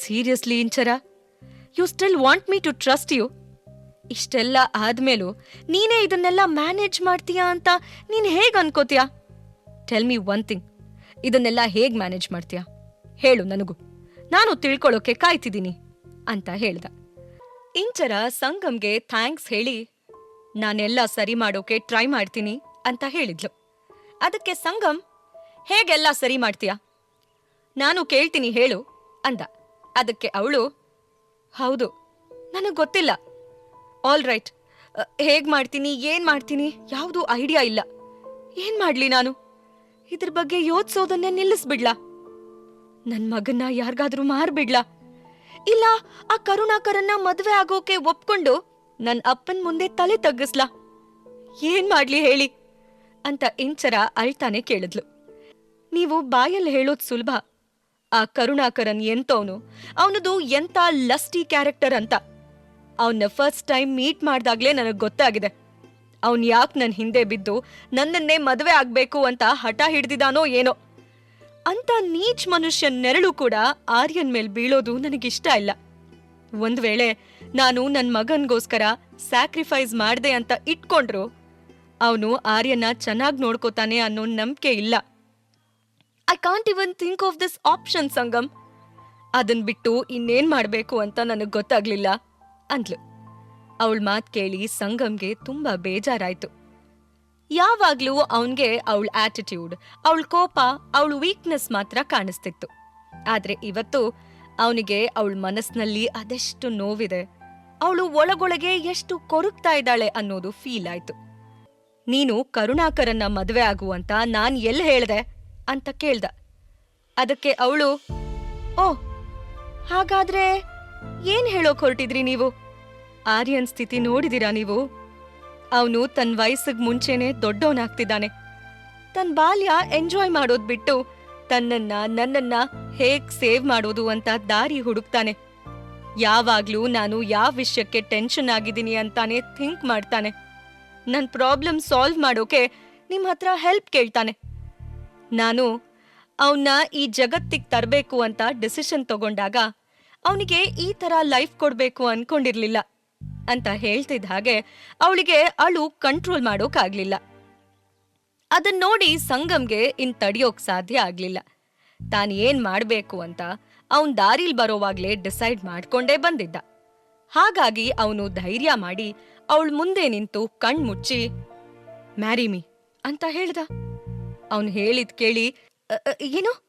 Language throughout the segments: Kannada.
Seriously Inchara you still want me to trust you ಇಷ್ಟೆಲ್ಲ ಆದ್ಮೇಲೂ ನೀನೇ ಇದನ್ನೆಲ್ಲ ಮ್ಯಾನೇಜ್ ಮಾಡ್ತೀಯಾ ಅಂತ ನೀನ್ ಹೇಗ್ ಅನ್ಕೋತೀಯಾ? ಟೆಲ್ ಮಿ ಒನ್ ಥಿಂಗ್ ಇದನ್ನೆಲ್ಲ ಹೇಗ್ ಮ್ಯಾನೇಜ್ ಮಾಡ್ತೀಯಾ? ಹೇಳು ನನಗೂ. ನಾನು ತಿಳ್ಕೊಳ್ಳೋಕೆ ಕಾಯ್ತಿದ್ದೀನಿ ಅಂತ ಹೇಳ್ದ. ಇಂಚರ ಸಂಗಮ್ಗೆ ಥ್ಯಾಂಕ್ಸ್ ಹೇಳಿ ನಾನೆಲ್ಲ ಸರಿ ಮಾಡೋಕೆ ಟ್ರೈ ಮಾಡ್ತೀನಿ ಅಂತ ಹೇಳಿದ್ಲು. ಅದಕ್ಕೆ ಸಂಗಮ್, ಹೇಗೆಲ್ಲ ಸರಿ ಮಾಡ್ತೀಯಾ? ನಾನು ಕೇಳ್ತೀನಿ ಹೇಳು ಅಂದ. ಅದಕ್ಕೆ ಅವಳು, ಹೌದು, ನನಗೆ ಗೊತ್ತಿಲ್ಲ. ಆಲ್ ರೈಟ್ ಹೇಗ್ ಮಾಡ್ತೀನಿ, ಏನ್ ಮಾಡ್ತೀನಿ, ಯಾವುದು ಐಡಿಯಾ ಇಲ್ಲ. ಏನ್ ಮಾಡ್ಲಿ ನಾನು? ಇದ್ರ ಬಗ್ಗೆ ಯೋಚಿಸೋದನ್ನೇ ನಿಲ್ಲಿಸ್ಬಿಡ್ಲಾ? ನನ್ ಮಗನ್ನ ಯಾರಿಗಾದ್ರೂ ಮಾರ್ಬಿಡ್ಲಾ? ಇಲ್ಲ, ಆ ಕರುಣಾಕರನ್ನ ಮದ್ವೆ ಆಗೋಕೆ ಒಪ್ಕೊಂಡು ನನ್ ಅಪ್ಪನ್ ಮುಂದೆ ತಲೆ ತಗ್ಗಿಸ್ಲಾ? ಏನ್ ಮಾಡ್ಲಿ ಹೇಳಿ? ಅಂತ ಇಂಚರ ಅಳ್ತಾನೆ ಕೇಳಿದ್ಲು. ನೀವು ಬಾಯಲ್ಲಿ ಹೇಳೋದ್ ಸುಲಭ. ಆ ಕರುಣಾಕರನ್ ಎಂತವನು ಅವನದು ಎಂತ ಲಸ್ಟಿ ಕ್ಯಾರೆಕ್ಟರ್ ಅಂತ. ಅವನ್ನ ಫಸ್ಟ್ ಟೈಮ್ ಮೀಟ್ ಮಾಡ್ದಾಗ್ಲೇ ನನಗೆ ಗೊತ್ತಾಗಿದೆ. ಅವನ್ ಯಾಕೆ ನನ್ನ ಹಿಂದೆ ಬಿದ್ದು ನನ್ನನ್ನೇ ಮದುವೆ ಆಗ್ಬೇಕು ಅಂತ ಹಠ ಹಿಡ್ದಿದಾನೋ ಏನೋ. ಅಂತ ನೀಚ್ ಮನುಷ್ಯನ್ ನೆರಳು ಕೂಡ ಆರ್ಯನ್ ಮೇಲೆ ಬೀಳೋದು ನನಗಿಷ್ಟ ಇಲ್ಲ. ಒಂದ್ ವೇಳೆ ನಾನು ನನ್ನ ಮಗನ್ಗೋಸ್ಕರ ಸ್ಯಾಕ್ರಿಫೈಸ್ ಮಾಡ್ದೆ ಅಂತ ಇಟ್ಕೊಂಡ್ರು, ಅವನು ಆರ್ಯನ ಚೆನ್ನಾಗ್ ನೋಡ್ಕೋತಾನೆ ಅನ್ನೋ ನಂಬಿಕೆ ಇಲ್ಲ. I can't even think of this option Sangam ಅದನ್ ಬಿಟ್ಟು ಇನ್ನೇನ್ ಮಾಡ್ಬೇಕು ಅಂತ ನನಗೆ ಗೊತ್ತಾಗ್ಲಿಲ್ಲ ಅಂದ್ಲು. ಅವಳ ಮಾತು ಕೇಳಿ ಸಂಗಮ್ಗೆ ತುಂಬಾ ಬೇಜಾರಾಯ್ತು. ಯಾವಾಗ್ಲೂ ಅವನ್ಗೆ ಅವಳ ಆಟಿಟ್ಯೂಡ್ ಅವಳ ಕೋಪ, ಅವಳ ವೀಕ್ನೆಸ್ ಮಾತ್ರ ಕಾಣಿಸ್ತಿತ್ತು. ಆದ್ರೆ ಇವತ್ತು ಅವನಿಗೆ ಅವಳ ಮನಸ್ನಲ್ಲಿ ಅದೆಷ್ಟು ನೋವಿದೆ, ಅವಳು ಒಳಗೊಳಗೆ ಎಷ್ಟು ಕೊರಗ್ತಾ ಇದ್ದಾಳೆ ಅನ್ನೋದು ಫೀಲ್ ಆಯ್ತು. ನೀನು ಕರುಣಾಕರನ್ನ ಮದ್ವೆ ಆಗುವಂತ ನಾನ್ ಎಲ್ಲಿ ಹೇಳ್ದೆ? ಅಂತ ಕೇಳ್ದ. ಅದಕ್ಕೆ ಅವಳು, ಓ, ಹಾಗಾದ್ರೆ ಏನ್ ಹೇಳೋಕ್ ಹೊರಟಿದ್ರಿ ನೀವು? ಆರ್ಯನ್ ಸ್ಥಿತಿ ನೋಡಿದಿರಾ ನೀವು? ಅವನು ತನ್ನ ವಯಸ್ಸಿಗೆ ಮುಂಚೆನೆ ದೊಡ್ಡವನಾಗ್ತಿದ್ದಾನೆ ತನ್ನ ಬಾಲ್ಯ ಎಂಜಾಯ್ ಮಾಡೋದ್ ಬಿಟ್ಟು ತನ್ನನ್ನ, ನನ್ನನ್ನ ಹೇಗ್ ಸೇವ್ ಮಾಡೋದು ಅಂತ ದಾರಿ ಹುಡುಕ್ತಾನೆ. ಯಾವಾಗ್ಲೂ ನಾನು ಯಾವ ವಿಷಯಕ್ಕೆ ಟೆನ್ಷನ್ ಆಗಿದ್ದೀನಿ ಅಂತಾನೆ ಥಿಂಕ್ ಮಾಡ್ತಾನೆ. ನನ್ ಪ್ರಾಬ್ಲಮ್ ಸಾಲ್ವ್ ಮಾಡೋಕೆ ನಿಮ್ ಹತ್ರ ಹೆಲ್ಪ್ ಕೇಳ್ತಾನೆ. ನಾನು ಅವನ್ನ ಈ ಜಗತ್ತಿಗೆ ತರಬೇಕು ಅಂತ ಡಿಸಿಷನ್ ತಗೊಂಡಾಗ ಅವನಿಗೆ ಈ ತರ ಲೈಫ್ ಕೊಡ್ಬೇಕು ಅನ್ಕೊಂಡಿರ್ಲಿಲ್ಲ ಅಂತ ಹೇಳ್ತಿದ್ದ ಹಾಗೆ ಅವಳಿಗೆ ಅಳು ಕಂಟ್ರೋಲ್ ಮಾಡೋಕಾಗ್ಲಿಲ್ಲ. ಅದನ್ನ ನೋಡಿ ಸಂಗಮ್ಗೆ ಇನ್ ತಡಿಯೋಕ್ ಸಾಧ್ಯ ಆಗ್ಲಿಲ್ಲ. ತಾನ್ ಏನ್ ಮಾಡ್ಬೇಕು ಅಂತ ಅವನ್ ದಾರಿಲ್ ಬರೋವಾಗ್ಲೇ ಡಿಸೈಡ್ ಮಾಡ್ಕೊಂಡೇ ಬಂದಿದ್ದ. ಹಾಗಾಗಿ ಅವನು ಧೈರ್ಯ ಮಾಡಿ ಅವಳ ಮುಂದೆ ನಿಂತು ಕಣ್ ಮುಚ್ಚಿ ಮ್ಯಾರಿ ಮಿ, ಅಂತ ಹೇಳ್ದ. ಅವನ್ ಹೇಳಿದ್ ಕೇಳಿ "ಅ, ಅ, ಏನು?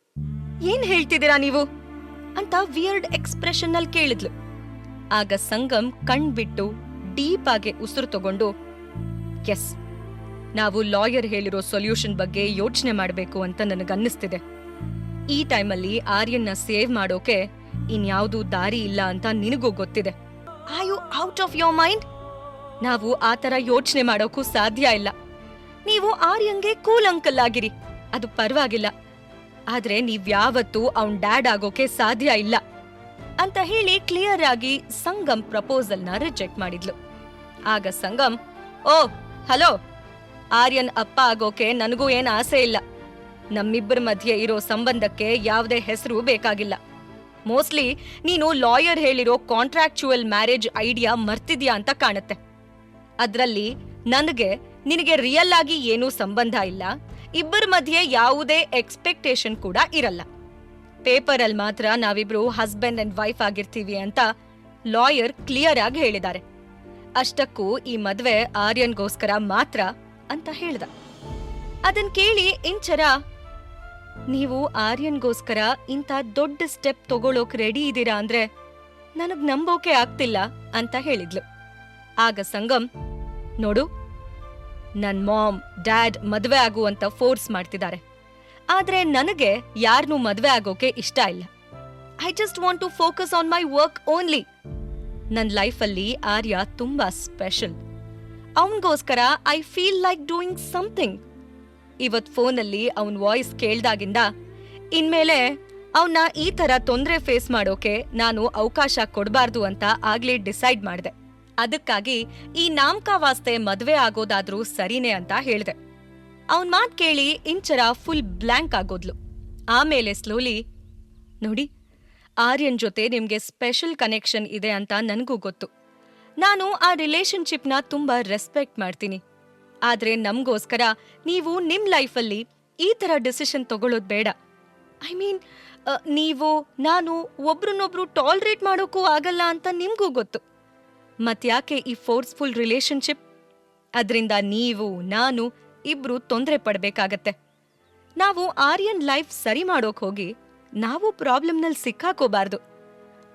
ಏನ್ ಹೇಳ್ತಿದ್ದೀರಾ ನೀವು? ಅಂತ ವಿಯರ್ಡ್ ಎಕ್ಸ್ಪ್ರೆಷನ್ ಅಲ್ಲಿ ಕೇಳಿದ್ಲು. ಆಗ ಸಂಗಮ್ ಕಣ್ ಬಿಟ್ಟು ಡೀಪ್ ಆಗಿ ಉಸಿರು ತಗೊಂಡು ಎಸ್ ನಾವು ಲಾಯರ್ ಹೇಳಿರೋ ಸೊಲ್ಯೂಷನ್ ಬಗ್ಗೆ ಯೋಚನೆ ಮಾಡಬೇಕು ಅಂತ ನನಗನ್ನಿಸ್ತಿದೆ. ಈ ಟೈಮಲ್ಲಿ ಆರ್ಯನ್ನ ಸೇವ್ ಮಾಡೋಕೆ ಇನ್ಯಾವುದೂ ದಾರಿ ಇಲ್ಲ ಅಂತ ನಿನಗೂ ಗೊತ್ತಿದೆ. I you out of your mind ನಾವು ಆ ಥರ ಯೋಚನೆ ಮಾಡೋಕ್ಕೂ ಸಾಧ್ಯ ಇಲ್ಲ. ನೀವು ಆರ್ಯಂಗೆ ಕೂಲ್ ಅಂಕಲ್ ಆಗಿರಿ. ಅದು ಪರವಾಗಿಲ್ಲ. ಆದ್ರೆ ನೀವ್ಯಾವತ್ತೂ ಅವನ್ ಡ್ಯಾಡ್ ಆಗೋಕೆ ಸಾಧ್ಯ ಇಲ್ಲ. ಅಂತ ಹೇಳಿ ಕ್ಲಿಯರ್ ಆಗಿ ಸಂಗಮ್ ಪ್ರಪೋಸಲ್ನ ರಿಜೆಕ್ಟ್ ಮಾಡಿದ್ಲು. ಆಗ ಸಂಗಮ್, ಓ, ಹಲೋ, ಆರ್ಯನ್ ಅಪ್ಪ ಆಗೋಕೆ ನನಗೂ ಏನ್ ಆಸೆ ಇಲ್ಲ. ನಮ್ಮಿಬ್ಬರ ಮಧ್ಯೆ ಇರೋ ಸಂಬಂಧಕ್ಕೆ ಯಾವುದೇ ಹೆಸರು ಬೇಕಾಗಿಲ್ಲ. ಮೋಸ್ಟ್ಲಿ ನೀನು ಲಾಯರ್ ಹೇಳಿರೋ ಕಾಂಟ್ರಾಕ್ಚುವಲ್ ಮ್ಯಾರೇಜ್ ಐಡಿಯಾ ಮರ್ತಿದ್ಯಾ ಅಂತ ಕಾಣುತ್ತೆ. ಅದ್ರಲ್ಲಿ ನನಗೆ ನಿನಗೆ ರಿಯಲ್ ಆಗಿ ಏನೂ ಸಂಬಂಧ ಇಲ್ಲ. ಇಬ್ಬರ ಮಧ್ಯೆ ಯಾವುದೇ ಎಕ್ಸ್ಪೆಕ್ಟೇಷನ್ ಕೂಡ ಇರಲ್ಲ. ಪೇಪರ್ ಅಲ್ಲಿ ಮಾತ್ರ ನಾವಿಬ್ರು ಹಸ್ಬೆಂಡ್ ಅಂಡ್ ವೈಫ್ ಆಗಿರ್ತೀವಿ ಅಂತ ಲಾಯರ್ ಕ್ಲಿಯರ್ ಆಗಿ ಹೇಳಿದ್ದಾರೆ. ಅಷ್ಟಕ್ಕೂ ಈ ಮದ್ವೆ ಆರ್ಯನ್ಗೋಸ್ಕರ ಮಾತ್ರ ಅಂತ ಹೇಳ್ದ. ಅದನ್ ಕೇಳಿ ಇಂಚರ, ನೀವು ಆರ್ಯನ್ಗೋಸ್ಕರ ಇಂಥ ದೊಡ್ಡ ಸ್ಟೆಪ್ ತಗೊಳೋಕ್ ರೆಡಿ ಇದ್ದೀರಾ ಅಂದ್ರೆ ನನಗ್ ನಂಬೋಕೆ ಆಗ್ತಿಲ್ಲ ಅಂತ ಹೇಳಿದ್ಲು. ಆಗ ಸಂಗಮ್, ನೋಡು ನನ್ ಮಾಮ್, ಡ್ಯಾಡ್ ಮದುವೆ ಆಗುವಂತ ಫೋರ್ಸ್ ಮಾಡ್ತಿದ್ದಾರೆ. ಆದ್ರೆ ನನಗೆ ಯಾರನ್ನೂ ಮದುವೆ ಆಗೋಕೆ ಇಷ್ಟ ಇಲ್ಲ. I just want to focus on my work only. ನನ್ನ ಲೈಫಲ್ಲಿ ಆರ್ಯ ತುಂಬಾ special. ಅವನಿಗೋಸ್ಕರ I feel like doing something. ಇವತ್ತು ಫೋನಲ್ಲಿ ಅವನ ವಾಯ್ಸ್ ಕೇಳ್ದಾಗಿಂದ ಇನ್ಮೇಲೆ ಅವನ್ನ ಈ ತರ ತೊಂದ್ರೆ ಫೇಸ್ ಮಾಡೋಕೆ ನಾನು ಅವಕಾಶ ಕೊಡಬಾರ್ದು ಅಂತ ಆಗ್ಲೇ ಡಿಸೈಡ್ ಮಾಡ್ದೆ. ಅದಕ್ಕಾಗಿ ಈ ನಾಮಕಾವಾಸ್ತೆ ಮದ್ವೆ ಆಗೋದಾದ್ರೂ ಸರಿನೇ ಅಂತ ಹೇಳ್ದೆ. ಅವನ್ ಮಾತ್ ಕೇಳಿ ಇಂಚರ ಫುಲ್ ಬ್ಲ್ಯಾಂಕ್ ಆಗೋದ್ಲು. ಆಮೇಲೆ ಸ್ಲೋಲಿ, ನೋಡಿ, ಆರ್ಯನ್ ಜೊತೆ ನಿಮ್ಗೆ ಸ್ಪೆಷಲ್ ಕನೆಕ್ಷನ್ ಇದೆ ಅಂತ ನನಗೂ ಗೊತ್ತು. ನಾನು ಆ ರಿಲೇಶನ್ಶಿಪ್ನ ತುಂಬಾ ರೆಸ್ಪೆಕ್ಟ್ ಮಾಡ್ತೀನಿ. ಆದ್ರೆ ನಮಗೋಸ್ಕರ ನೀವು ನಿಮ್ ಲೈಫಲ್ಲಿ ಈ ಥರ ಡಿಸಿಷನ್ ತಗೊಳ್ಳೋದು ಬೇಡ. ಐ ಮೀನ್ ನೀವು, ನಾನು ಒಬ್ರನ್ನೊಬ್ರು ಟಾಲ್ರೇಟ್ ಮಾಡೋಕ್ಕೂ ಆಗಲ್ಲ ಅಂತ ನಿಮ್ಗೂ ಗೊತ್ತು. ಮತ್ಯಾಕೆ ಈ ಫೋರ್ಸ್ಫುಲ್ ರಿಲೇಶನ್ಶಿಪ್ ಅದರಿಂದ ನೀವು, ನಾನು ಇಬ್ರು ತೊಂದರೆ ಪಡಬೇಕಾಗತ್ತೆ. ನಾವು ಆರ್ಯನ್ ಲೈಫ್ ಸರಿ ಮಾಡೋಕ್ ಹೋಗಿ ನಾವು ಪ್ರಾಬ್ಲಮ್ನಲ್ಲಿ ಸಿಕ್ಕಾಕೋಬಾರ್ದು.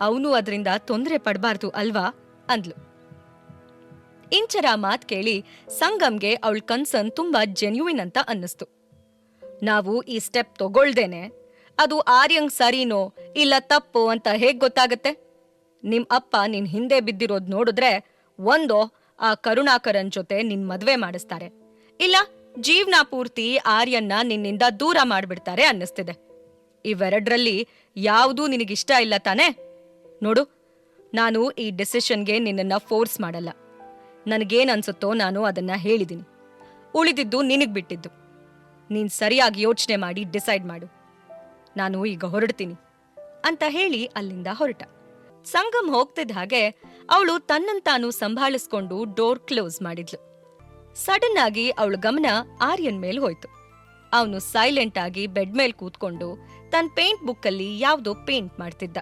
ಅವನು ಅದರಿಂದ ತೊಂದರೆ ಪಡಬಾರ್ದು ಅಲ್ವಾ? ಅಂದ್ಲು. ಇಂಚರ ಮಾತ್ ಕೇಳಿ ಸಂಗಮ್ಗೆ ಅವಳ ಕನ್ಸರ್ನ್ ತುಂಬಾ ಜೆನ್ಯೂನ್ ಅಂತ ಅನ್ನಿಸ್ತು. ನಾವು ಈ ಸ್ಟೆಪ್ ತಗೊಳ್ದೇನೆ ಅದು ಆರ್ಯಂಗ್ ಸರಿನೋ ಇಲ್ಲ ತಪ್ಪೋ ಅಂತ ಹೇಗ್ ಗೊತ್ತಾಗತ್ತೆ? ನಿಮ್ ಅಪ್ಪ ನಿನ್ ಹಿಂದೆ ಬಿದ್ದಿರೋದ್ ನೋಡಿದ್ರೆ ಒಂದೋ ಆ ಕರುಣಾಕರನ್ ಜೊತೆ ನಿನ್ ಮದ್ವೆ ಮಾಡಿಸ್ತಾರೆ. ಇಲ್ಲ, ಜೀವನ ಪೂರ್ತಿ ಆರ್ಯನ್ನ ನಿನ್ನಿಂದ ದೂರ ಮಾಡ್ಬಿಡ್ತಾರೆ ಅನ್ನಿಸ್ತಿದೆ. ಇವೆರಡ್ರಲ್ಲಿ ಯಾವುದೂ ನಿನಗಿಷ್ಟ ಇಲ್ಲ ತಾನೇ? ನೋಡು, ನಾನು ಈ ಡಿಸಿಷನ್ಗೆ ನಿನ್ನನ್ನ ಫೋರ್ಸ್ ಮಾಡಲ್ಲ. ನನಗೇನ್ ಅನ್ಸುತ್ತೋ ನಾನು ಅದನ್ನ ಹೇಳಿದ್ದೀನಿ ಉಳಿದಿದ್ದು ನಿನಗ್ ಬಿಟ್ಟಿದ್ದು. ನೀನ್ ಸರಿಯಾಗಿ ಯೋಚನೆ ಮಾಡಿ ಡಿಸೈಡ್ ಮಾಡು. ನಾನು ಈಗ ಹೊರಡ್ತೀನಿ ಅಂತ ಹೇಳಿ ಅಲ್ಲಿಂದ ಹೊರಟ. ಸಂಗಮ್ ಹೋಗ್ತಿದ್ದ ಹಾಗೆ ಅವಳು ತನ್ನಂತಾನು ಸಂಭಾಳಿಸ್ಕೊಂಡು ಡೋರ್ ಕ್ಲೋಸ್ ಮಾಡಿದ್ಲು. ಸಡನ್ ಆಗಿ ಅವಳ ಗಮನ ಆರ್ಯನ್ ಮೇಲೆ ಹೋಯ್ತು. ಅವನು ಸೈಲೆಂಟ್ ಆಗಿ ಬೆಡ್ ಮೇಲ್ ಕೂತ್ಕೊಂಡು ತನ್ನ ಪೇಂಟ್ ಬುಕ್ಕಲ್ಲಿ ಯಾವ್ದೋ ಪೇಂಟ್ ಮಾಡ್ತಿದ್ದ.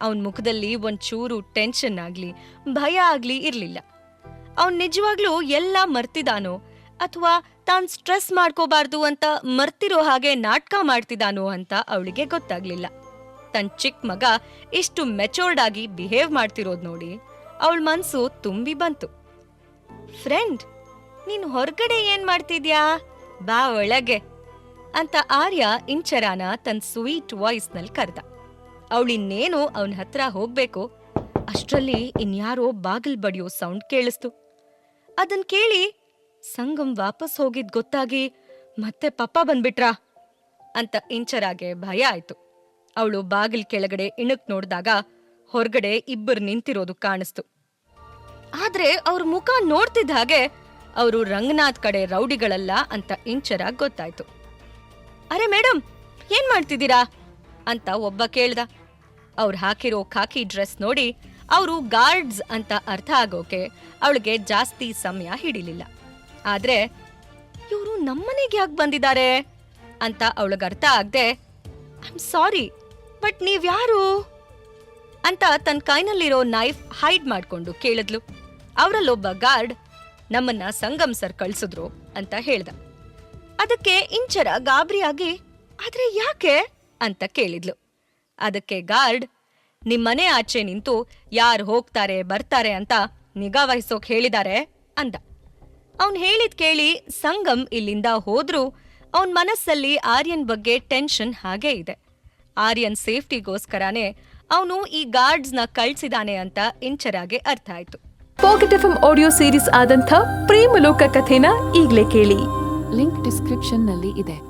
ಅವನ ಮುಖದಲ್ಲಿ ಒಂಚೂರು ಟೆನ್ಷನ್ ಆಗ್ಲಿ, ಭಯ ಆಗ್ಲಿ ಇರ್ಲಿಲ್ಲ. ಅವನ್ ನಿಜವಾಗ್ಲೂ ಎಲ್ಲ ಮರ್ತಿದಾನೋ ಅಥವಾ ತಾನ್ ಸ್ಟ್ರೆಸ್ ಮಾಡ್ಕೋಬಾರ್ದು ಅಂತ ಮರ್ತಿರೋ ಹಾಗೆ ನಾಟಕ ಮಾಡ್ತಿದಾನೋ ಅಂತ ಅವಳಿಗೆ ಗೊತ್ತಾಗ್ಲಿಲ್ಲ. ತನ್ ಚಿಕ್ಕ ಮಗ ಇಷ್ಟು ಮೆಚೋರ್ಡ್ ಆಗಿ ಬಿಹೇವ್ ಮಾಡ್ತಿರೋದ್ ನೋಡಿ ಅವಳ ಮನ್ಸು ತುಂಬಿ ಬಂತು. ಫ್ರೆಂಡ್ ನೀನು ಹೊರಗಡೆ ಏನ್ ಮಾಡ್ತಿದ್ಯಾ? ಬಾ ಒಳಗೆ, ಅಂತ ಆರ್ಯ ಇಂಚರಾನ ತನ್ ಸ್ವೀಟ್ ವಾಯ್ಸ್ನಲ್ಲಿ ಕರ್ದ ಅವಳಿನ್ನೇನು ಅವನ ಹತ್ರ ಹೋಗ್ಬೇಕು, ಅಷ್ಟ್ರಲ್ಲಿ ಇನ್ಯಾರೋ ಬಾಗಿಲ್ ಬಡಿಯೋ ಸೌಂಡ್ ಕೇಳಿಸ್ತು. ಅದನ್ ಕೇಳಿ ಸಂಗಮ್ ವಾಪಸ್ ಹೋಗಿದ್ ಗೊತ್ತಾಗಿ ಮತ್ತೆ ಪಪ್ಪ ಬಂದ್ಬಿಟ್ರಾ? ಅಂತ ಇಂಚರಾಗೆ ಭಯ ಆಯ್ತು. ಅವಳು ಬಾಗಿಲ್ ಕೆಳಗಡೆ ಇಣಕ್ ನೋಡಿದಾಗ ಹೊರಗಡೆ ಇಬ್ಬರು ನಿಂತಿರೋದು ಕಾಣಿಸ್ತು. ಆದ್ರೆ ಅವ್ರ ಮುಖ ನೋಡ್ತಿದ್ದ ಹಾಗೆ ಅವರು ರಂಗನಾಥ್ ಕಡೆ ರೌಡಿಗಳಲ್ಲ ಅಂತ ಇಂಚರ ಗೊತ್ತಾಯ್ತು. ಅರೆ ಮೇಡಮ್ ಏನ್ ಮಾಡ್ತಿದ್ದೀರಾ? ಅಂತ ಒಬ್ಬ ಕೇಳ್ದ. ಅವ್ರು ಹಾಕಿರೋ ಖಾಕಿ ಡ್ರೆಸ್ ನೋಡಿ ಅವರು ಗಾರ್ಡ್ಸ್ ಅಂತ ಅರ್ಥ ಆಗೋಕೆ ಅವಳಿಗೆ ಜಾಸ್ತಿ ಸಮಯ ಹಿಡಿಲಿಲ್ಲ. ಆದ್ರೆ, ಇವರು ನಮ್ಮನೆಗೆ ಯಾಕೆ ಬಂದಿದ್ದಾರೆ? ಅಂತ ಅವಳಿಗೆ ಅರ್ಥ ಆಗದೆ, ಐ ಸಾರಿ ಬಟ್ ನೀವ್ಯಾರು? ಅಂತ ತನ್ನ ಕೈನಲ್ಲಿರೋ ನೈಫ್ ಹೈಡ್ ಮಾಡ್ಕೊಂಡು ಕೇಳಿದ್ಲು. ಅವರಲ್ಲೊಬ್ಬ ಗಾರ್ಡ್ ನಮ್ಮನ್ನ ಸಂಗಮ್ ಸರ್ ಕಳ್ಸಿದ್ರು ಅಂತ ಹೇಳ್ದ. ಅದಕ್ಕೆ ಇಂಚರ ಗಾಬರಿಯಾಗಿ, ಆದ್ರೆ ಯಾಕೆ? ಅಂತ ಕೇಳಿದ್ಲು. ಅದಕ್ಕೆ ಗಾರ್ಡ್ ನಿಮ್ಮನೆ ಆಚೆ ನಿಂತು ಯಾರು ಹೋಗ್ತಾರೆ, ಬರ್ತಾರೆ ಅಂತ ನಿಗಾ ವಹಿಸೋಕ್ ಹೇಳಿದ್ದಾರೆ ಅಂದ. ಅವನ್ ಹೇಳಿದ್ ಕೇಳಿ ಸಂಗಮ್ ಇಲ್ಲಿಂದ ಹೋದ್ರೂ ಅವನ್ ಮನಸ್ಸಲ್ಲಿ ಆರ್ಯನ್ ಬಗ್ಗೆ ಟೆನ್ಷನ್ ಹಾಗೇ ಇದೆ. ಆರ್ಯನ್ ಸೇಫ್ಟಿಗೋಸ್ಕರನೇ ಅವನು ಈ ಗಾರ್ಡ್ಸ್ನ ಕಳ್ಸಿದಾನೆ ಅಂತ ಇಂಚರಾಗೆ ಅರ್ಥ ಆಯ್ತು. ಪಾಕೆಟ್ ಎಫ್ ಆಡಿಯೋ ಸೀರೀಸ್ ಆದಂಥ ಪ್ರೇಮಲೋಕ ಕಥೆನ ಈಗಲೇ ಕೇಳಿ. ಲಿಂಕ್ ಡಿಸ್ಕ್ರಿಪ್ಷನ್ನಲ್ಲಿ ಇದೆ.